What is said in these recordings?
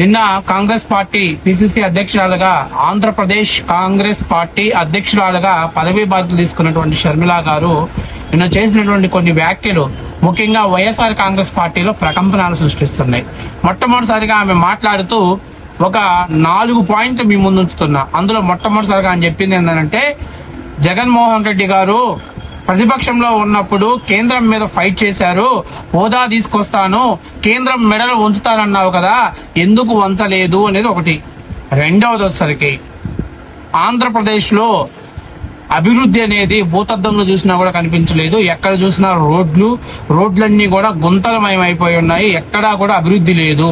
నిన్న Congress party PCC అధ్యక్షురాలుగా Andhra Pradesh Congress party అధ్యక్షురాలుగా పదవీ బాధ్యతలు తీసుకున్నటువంటి షర్మిల గారు నిన్న చేసినటువంటి కొన్ని వ్యాఖ్యలు ముఖ్యంగా వైఎస్ఆర్ కాంగ్రెస్ పార్టీలో ప్రకంపనాలు సృష్టిస్తున్నాయి. మొట్టమొదటిసారిగా ఆమె మాట్లాడుతూ ఒక నాలుగు పాయింట్లు మీ ముందుంచుతున్నా అందులో మొట్టమొదటిసారిగా ఆయన చెప్పింది ఏంటంటే జగన్మోహన్ రెడ్డి గారు ప్రతిపక్షంలో ఉన్నప్పుడు కేంద్రం మీద ఫైట్ చేశారు హోదా తీసుకొస్తాను కేంద్రం మెడలు ఉంచుతానన్నావు కదా ఎందుకు వంచలేదు అనేది ఒకటి. రెండవది వచ్చేసరికి ఆంధ్రప్రదేశ్లో అభివృద్ధి అనేది భూతద్దంలో చూసినా కూడా కనిపించలేదు. ఎక్కడ చూసినా రోడ్లు రోడ్లన్నీ కూడా గుంతలమయం అయిపోయి ఉన్నాయి. ఎక్కడా కూడా అభివృద్ధి లేదు.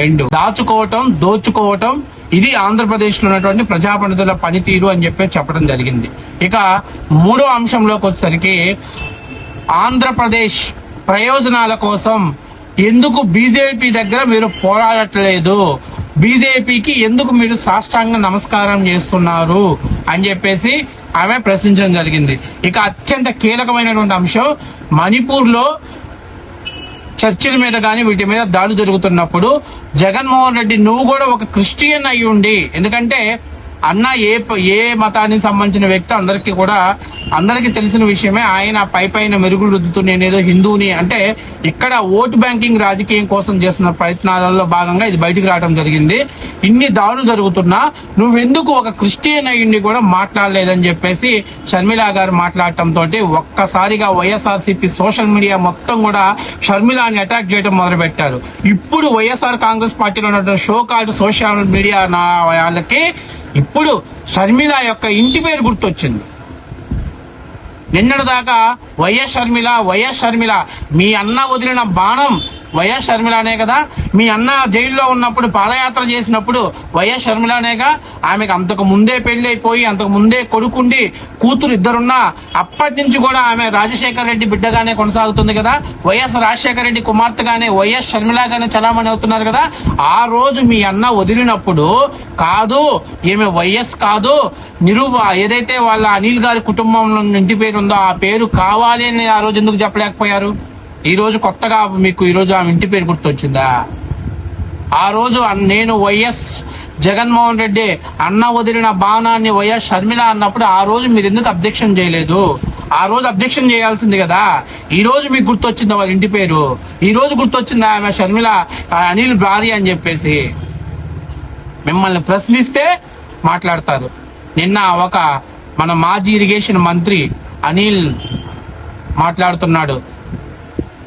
రెండు దాచుకోవటం దోచుకోవటం ఇది ఆంధ్రప్రదేశ్లో ఉన్నటువంటి ప్రజాపండితుల పనితీరు అని చెప్పి చెప్పడం జరిగింది. ఇక మూడో అంశంలోకి వచ్చేసరికి ఆంధ్రప్రదేశ్ ప్రయోజనాల కోసం ఎందుకు బీజేపీ దగ్గర మీరు పోరాడట్లేదు? బీజేపీకి ఎందుకు మీరు సాష్టాంగ నమస్కారం చేస్తున్నారు? అని చెప్పేసి ఆమె ప్రశ్నించడం జరిగింది. ఇక అత్యంత కీలకమైనటువంటి అంశం మణిపూర్లో చర్చిల మీద కానీ వీటి మీద దాడులు జరుగుతున్నప్పుడు జగన్మోహన్ రెడ్డి నువ్వు కూడా ఒక క్రిస్టియన్ అయి ఉండి ఎందుకంటే అన్న ఏ ఏ మతానికి సంబంధించిన వ్యక్తి అందరికీ కూడా అందరికీ తెలిసిన విషయమే ఆయన పై పైన మెరుగులు రుద్దుతూ నేనేదో హిందువుని అంటే ఇక్కడ ఓటు బ్యాంకింగ్ రాజకీయం కోసం చేస్తున్న ప్రయత్నాలలో భాగంగా ఇది బయటికి రావడం జరిగింది. ఇన్ని దారులు జరుగుతున్నా నువ్వెందుకు ఒక క్రిస్టియన్ అయ్యుండి కూడా మాట్లాడలేదని చెప్పేసి షర్మిల గారు మాట్లాడటంతో ఒక్కసారిగా వైఎస్ఆర్సీపీ సోషల్ మీడియా మొత్తం కూడా షర్మిలాని అటాక్ చేయడం మొదలుపెట్టారు. ఇప్పుడు వైఎస్ఆర్ కాంగ్రెస్ పార్టీలో ఉన్నటువంటి షో కార్డు సోషల్ మీడియా నా వాళ్ళకి ఇప్పుడు షర్మిల యొక్క ఇంటి పేరు గుర్తొచ్చింది. నిన్నటి దాకా వైఎస్ షర్మిల వైఎస్ షర్మిల. మీ అన్న వదిలిన బాణం వైఎస్ షర్మిలనే కదా? మీ అన్న జైల్లో ఉన్నప్పుడు పాదయాత్ర చేసినప్పుడు వైఎస్ షర్మిలనేగా? ఆమెకు అంతకు ముందే పెళ్ళి అయిపోయి అంతకు ముందే కొడుకుండి కూతురు ఇద్దరున్నా అప్పటి నుంచి కూడా ఆమె రాజశేఖర రెడ్డి బిడ్డగానే కొనసాగుతుంది కదా? వైఎస్ రాజశేఖర రెడ్డి కుమార్తెగానే వైఎస్ షర్మిలగానే చలామణి అవుతున్నారు కదా? ఆ రోజు మీ అన్న వదిలినప్పుడు కాదు ఈమె వైఎస్ కాదు. నిరూప ఏదైతే వాళ్ళ అనిల్ గారి కుటుంబంలో ఇంటి పేరు ఉందో ఆ పేరు కావాలి అని ఆ రోజు ఎందుకు చెప్పలేకపోయారు? ఈ రోజు కొత్తగా మీకు ఈ రోజు ఆమె ఇంటి పేరు గుర్తొచ్చిందా? ఆ రోజు నేను వైఎస్ జగన్మోహన్ రెడ్డి అన్న వదిలిన భావనాన్ని వైఎస్ షర్మిల అన్నప్పుడు ఆ రోజు మీరు ఎందుకు అబ్జెక్షన్ చేయలేదు? ఆ రోజు అబ్జెక్షన్ చేయాల్సింది కదా. ఈ రోజు మీకు గుర్తొచ్చిందా వాళ్ళ ఇంటి పేరు? ఈ రోజు గుర్తొచ్చిందా ఆమె షర్మిల అనిల్ భార్య అని చెప్పేసి? మిమ్మల్ని ప్రశ్నిస్తే మాట్లాడతారు. నిన్న ఒక మన మాజీ ఇరిగేషన్ మంత్రి అనిల్ మాట్లాడుతున్నాడు.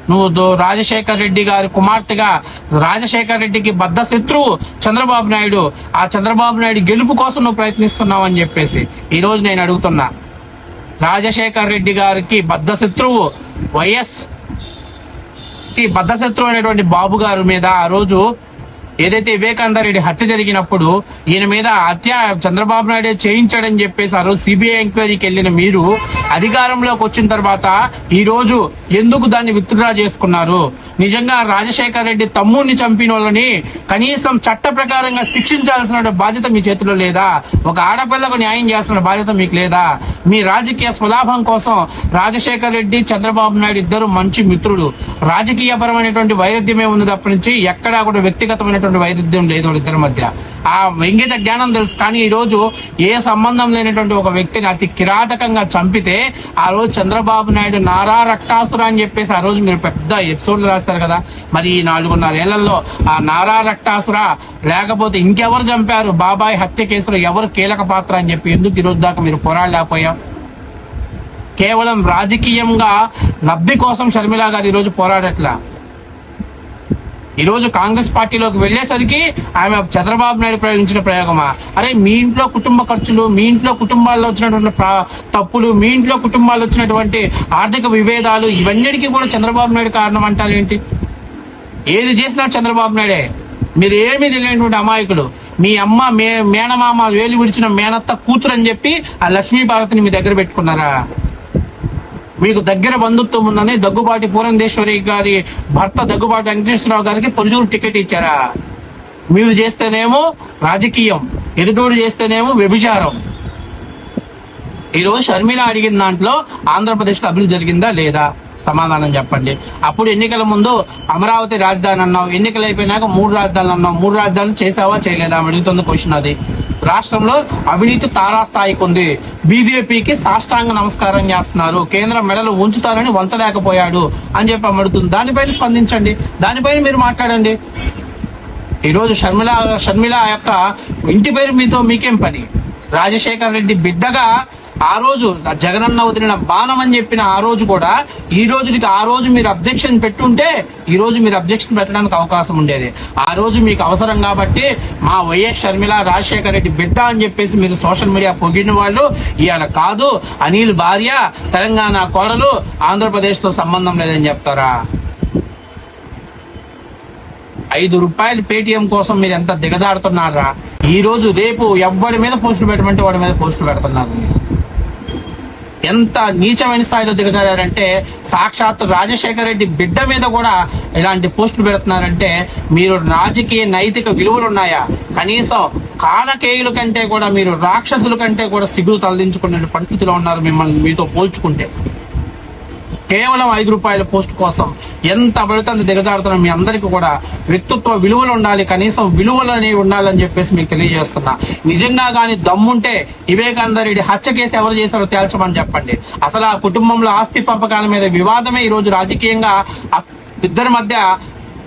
నువ్వు దో- రాజశేఖర్ రెడ్డి గారి కుమార్తెగా రాజశేఖర్ రెడ్డికి బద్ద శత్రువు చంద్రబాబు నాయుడు ఆ చంద్రబాబు నాయుడు గెలుపు కోసం నువ్వు ప్రయత్నిస్తున్నావు అని చెప్పేసి ఈ రోజు నేను అడుగుతున్నా. రాజశేఖర్ రెడ్డి గారికి బద్ద శత్రువు వైఎస్కి బద్ద శత్రువు అనేటువంటి బాబు గారి మీద ఆ రోజు ఏదైతే వివేకానంద రెడ్డి హత్య జరిగినప్పుడు ఈయన మీద హత్య చంద్రబాబు నాయుడు చేయించాడని చెప్పేశారు సిబిఐ ఎంక్వైరీకి వెళ్ళిన మీరు అధికారంలోకి వచ్చిన తర్వాత ఈ రోజు ఎందుకు దాన్ని విత్డ్రా చేసుకున్నారు? నిజంగా రాజశేఖర రెడ్డి తమ్ముడిని చంపిన వాళ్ళని కనీసం చట్ట ప్రకారంగా శిక్షించాల్సిన బాధ్యత మీ చేతిలో లేదా? ఒక ఆడపిల్లకు న్యాయం చేయాల్సిన బాధ్యత మీకు లేదా? మీ రాజకీయ స్వలాభం కోసం రాజశేఖర రెడ్డి చంద్రబాబు నాయుడు ఇద్దరు మంచి మిత్రుడు రాజకీయపరమైనటువంటి వైరుధ్యమే ఉంది తప్ప నుంచి ఎక్కడా కూడా వ్యక్తిగతమైనటువంటి వైరుధ్యం లేదు వాళ్ళిద్దరి మధ్య. ఆ ఇంగిత జ్ఞానం తెలుసు. కానీ ఈ రోజు ఏ సంబంధం లేనటువంటి ఒక వ్యక్తిని అతి కిరాతకంగా చంపితే ఆ రోజు చంద్రబాబు నాయుడు నారా రక్తాసుర అని చెప్పేసి ఆ రోజు మీరు పెద్ద ఎపిసోడ్లు రాస్తారు కదా. మరి ఈ నాలుగున్నర ఏళ్ళలో ఆ నారా రక్తాసుర లేకపోతే ఇంకెవరు చంపారు? బాబాయ్ హత్య కేసులో ఎవరు కీలక పాత్ర అని చెప్పి ఎందుకు ఈరోజు దాకా మీరు పోరాడలేకపోయాం? కేవలం రాజకీయంగా లబ్ధి కోసం షర్మిలా గారు ఈరోజు పోరాడట్లా? ఈరోజు కాంగ్రెస్ పార్టీలోకి వెళ్ళేసరికి ఆమె చంద్రబాబు నాయుడు ప్రయోగించిన ప్రయోగమా? అరే మీ ఇంట్లో కుటుంబ ఖర్చులు మీ ఇంట్లో కుటుంబాల్లో వచ్చినటువంటి తప్పులు మీ ఇంట్లో కుటుంబాల్లో వచ్చినటువంటి ఆర్థిక విభేదాలు ఇవన్నిటికీ కూడా చంద్రబాబు నాయుడు కారణం అంటారు ఏంటి? ఏది చేసినా చంద్రబాబు నాయుడే. మీరు ఏమీ తెలియనటువంటి అమాయకులు. మీ అమ్మ మే మేనమామ వేలు విడిచిన మేనత్త కూతురు అని చెప్పి ఆ లక్ష్మీ భారతిని మీ దగ్గర పెట్టుకున్నారా? మీకు దగ్గర బంధుత్వం ఉందని దగ్గుబాటి పూరంధేశ్వరి గారి భర్త దగ్గుబాటి వెంకటేశ్వరరావు గారికి పొరుజూరు టికెట్ ఇచ్చారా? మీరు చేస్తేనేమో రాజకీయం ఎదుటోడు చేస్తేనేమో వ్యభిచారం. ఈరోజు షర్మిల అడిగిన దాంట్లో ఆంధ్రప్రదేశ్లో అభివృద్ధి జరిగిందా లేదా? సమాధానం చెప్పండి. అప్పుడు ఎన్నికల ముందు అమరావతి రాజధాని అన్నావు ఎన్నికలు అయిపోయినాక మూడు రాజధానులు అన్నావు మూడు రాజధానులు చేసావా చేయలేదా అడుగుతుంది క్వశ్చన్ అది. రాష్ట్రంలో అవినీతి తారాస్థాయికి ఉంది. బీజేపీకి సాష్టాంగ నమస్కారం చేస్తున్నారు. కేంద్రం మెడలు ఉంచుతారని వంచలేకపోయాడు అని చెప్పి అమడుతుంది. దానిపైన స్పందించండి. దానిపైన మీరు మాట్లాడండి. ఈరోజు షర్మిల షర్మిల యొక్క ఇంటి పేరు మీతో మీకేం పని? రాజశేఖర్ రెడ్డి బిడ్డగా ఆ రోజు జగనన్న వదిలిన బాణం అని చెప్పిన ఆ రోజు కూడా ఈ రోజుకి ఆ రోజు మీరు అబ్జెక్షన్ పెట్టుంటే ఈ రోజు మీరు అబ్జెక్షన్ పెట్టడానికి అవకాశం ఉండేది. ఆ రోజు మీకు అవసరం కాబట్టి మా వైఎస్ షర్మిల రాజశేఖర్ రెడ్డి బిడ్డ అని చెప్పేసి మీరు సోషల్ మీడియా పొగిడిన వాళ్ళు ఇవాళ కాదు అనిల్ భార్య తెలంగాణ కోడలు ఆంధ్రప్రదేశ్తో సంబంధం లేదని చెప్తారా? ఐదు రూపాయలు పేటిఎం కోసం మీరు ఎంత దిగజాడుతున్నారా ఈ రోజు రేపు ఎవరి మీద పోస్టులు పెట్టమంటే వాడి మీద పోస్టులు పెడుతున్నారు మీరు. ఎంత నీచమైన స్థాయిలో దిగజారంటే సాక్షాత్ రాజశేఖర రెడ్డి బిడ్డ మీద కూడా ఇలాంటి పోస్టులు పెడుతున్నారంటే మీరు రాజకీయ నైతిక విలువలు ఉన్నాయా? కనీసం కాలకేయుల కంటే కూడా మీరు రాక్షసుల కంటే కూడా సిగ్గులు తలదించుకునే పరిస్థితిలో ఉన్నారు మిమ్మల్ని మీతో పోల్చుకుంటే. కేవలం ఐదు రూపాయల పోస్ట్ కోసం ఎంత పడితే అంత దిగజారుతున్న. మీ అందరికీ కూడా వ్యక్తిత్వ విలువలు ఉండాలి కనీసం విలువలు అనేవి ఉండాలని చెప్పేసి మీకు తెలియజేస్తున్నా. నిజంగా కానీ దమ్ముంటే వివేకానంద రెడ్డి హత్య కేసు ఎవరు చేశారో తేల్చమని చెప్పండి. అసలు ఆ కుటుంబంలో ఆస్తి పంపకాల మీద వివాదమే ఈరోజు రాజకీయంగా ఇద్దరి మధ్య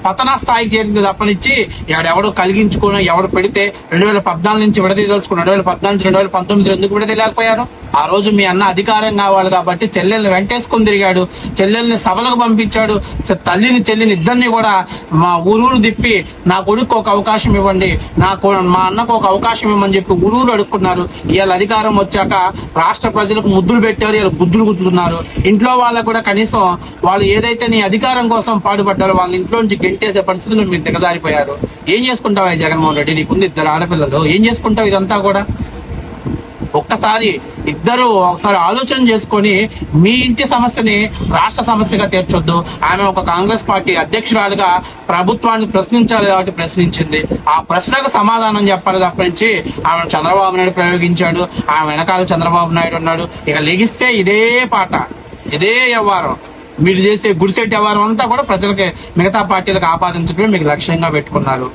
పతన స్థాయికి చేరింది తప్పనిచ్చి ఎవడెవడు కలిగించుకుని ఎవడు పెడితే రెండు వేల పద్నాలుగు నుంచి విడదీయదలుచుకుని రెండు వేల పద్నాలుగు నుంచి రెండు వేల పంతొమ్మిది ఎందుకు విడదీయలేకపోయారు? ఆ రోజు మీ అన్న అధికారం కావాలి కాబట్టి చెల్లెల్ని వెంటేసుకుని తిరిగాడు. చెల్లెల్ని సభలకు పంపించాడు. తల్లిని చెల్లిని ఇద్దరిని కూడా మా ఊరూరు తిప్పి నా కొడుకు ఒక అవకాశం ఇవ్వండి. నా కొ- మా అన్నకు ఒక అవకాశం ఇవ్వమని చెప్పి ఊరూరు అడుక్కున్నారు. ఇవాళ అధికారం వచ్చాక రాష్ట్ర ప్రజలకు ముద్దులు పెట్టారు. ఇలా బుద్ధులు గుద్దుతున్నారు. ఇంట్లో వాళ్ళకు కూడా కనీసం వాళ్ళు ఏదైతే నీ అధికారం కోసం పాటుపడ్డారో వాళ్ళ ఇంట్లో నుంచి గెంటేసే పరిస్థితులు మీరు దిగజారిపోయారు ఏం చేసుకుంటావు జగన్మోహన్ రెడ్డి? నీకుంది ఇద్దరు ఆడపిల్లలు. ఏం చేసుకుంటావు ఇదంతా కూడా? ఒక్కసారి ఇద్దరు ఒకసారి ఆలోచన చేసుకొని మీ ఇంటి సమస్యని రాష్ట్ర సమస్యగా తీర్చొద్దు. ఆమె ఒక కాంగ్రెస్ పార్టీ అధ్యక్షురాలుగా ప్రభుత్వాన్ని ప్రశ్నించాలి కాబట్టి ప్రశ్నించింది. ఆ ప్రశ్నకు సమాధానం చెప్పాలి తప్పించి ఆమె చంద్రబాబు నాయుడు ప్రయోగించాడు. ఆమె వెనకాల చంద్రబాబు నాయుడు ఉన్నాడు. ఇక లెగిస్తే ఇదే పాట. ఇదే వ్యవహారం. మీరు చేసే గుడిసెట్ వ్యవహారం అంతా కూడా ప్రజలకి మిగతా పార్టీలకు ఆపాదించడమే మీకు లక్ష్యంగా పెట్టుకున్నారు.